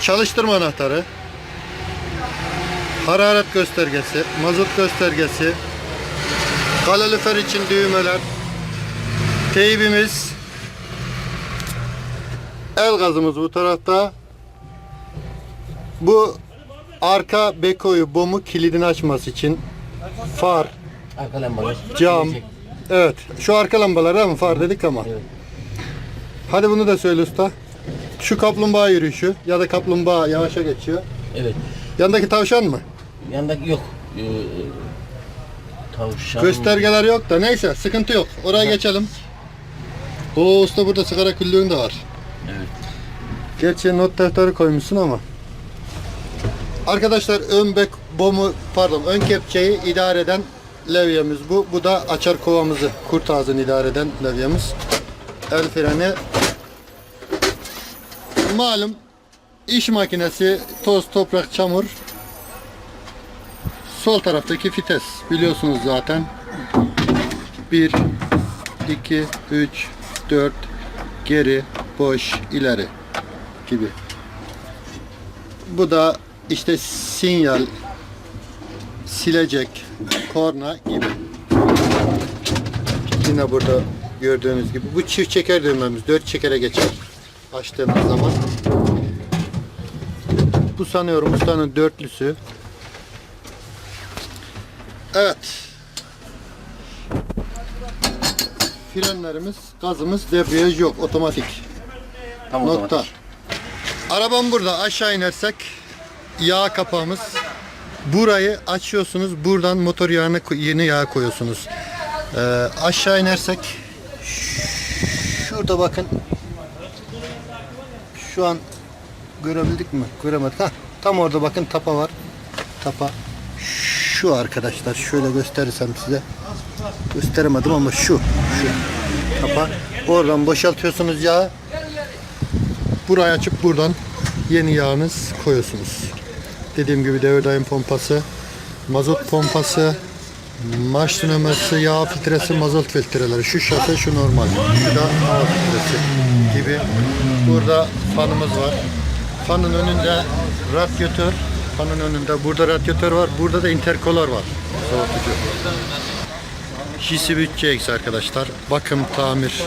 çalıştırma anahtarı, hararet göstergesi, mazot göstergesi, kalorifer için düğmeler, teybimiz, el gazımız bu tarafta. Bu arka bekoyu, bomu kilidini açması için far, Arka lambalar. cam. Evet. Şu arka lambalar değil mi? Far dedik ama. Evet. Hadi bunu da söyle usta. Şu kaplumbağa yürüyüşü ya da kaplumbağa yavaşa geçiyor. Evet. Yandaki tavşan mı? Yandaki yok. Ee, tavşan. Göstergeler yok da neyse sıkıntı yok. Oraya geçelim. O usta burada sigara küllüğün de var. Evet. Gerçi not defteri koymuşsun ama. Arkadaşlar ön bek bomu pardon ön kepçeyi idare eden levyemiz bu. Bu da açar kovamızı kurt ağzını idare eden levyemiz. El freni. Malum iş makinesi toz toprak çamur. Sol taraftaki fites biliyorsunuz zaten. 1 2 3 4 geri boş ileri gibi. Bu da işte sinyal, silecek, korna gibi. Yine burada gördüğünüz gibi. Bu çift çeker düğmemiz. Dört çekere geçer. Açtığımız zaman. Bu sanıyorum ustanın dörtlüsü. Evet. Frenlerimiz, gazımız, debriyaj yok. Otomatik. Tam Nokta. otomatik. Arabam burada. Aşağı inersek yağ kapağımız. Burayı açıyorsunuz. Buradan motor yağını yeni yağ koyuyorsunuz. Ee, aşağı inersek şurada bakın. Şu an görebildik mi? Göremedik. Hah, tam orada bakın tapa var. Tapa. Şu arkadaşlar. Şöyle gösterirsem size. Gösteremedim ama şu. Şu. Tapa. Oradan boşaltıyorsunuz yağı. Burayı açıp buradan yeni yağınız koyuyorsunuz. Dediğim gibi devir daim pompası, mazot pompası, marş dinamesi, yağ filtresi, mazot filtreleri. Şu şase, şu normal. Şu da filtresi gibi. Burada fanımız var. Fanın önünde radyatör. Fanın önünde burada radyatör var. Burada da interkolar var. Soğutucu. Hisi bütçe arkadaşlar. Bakım, tamir.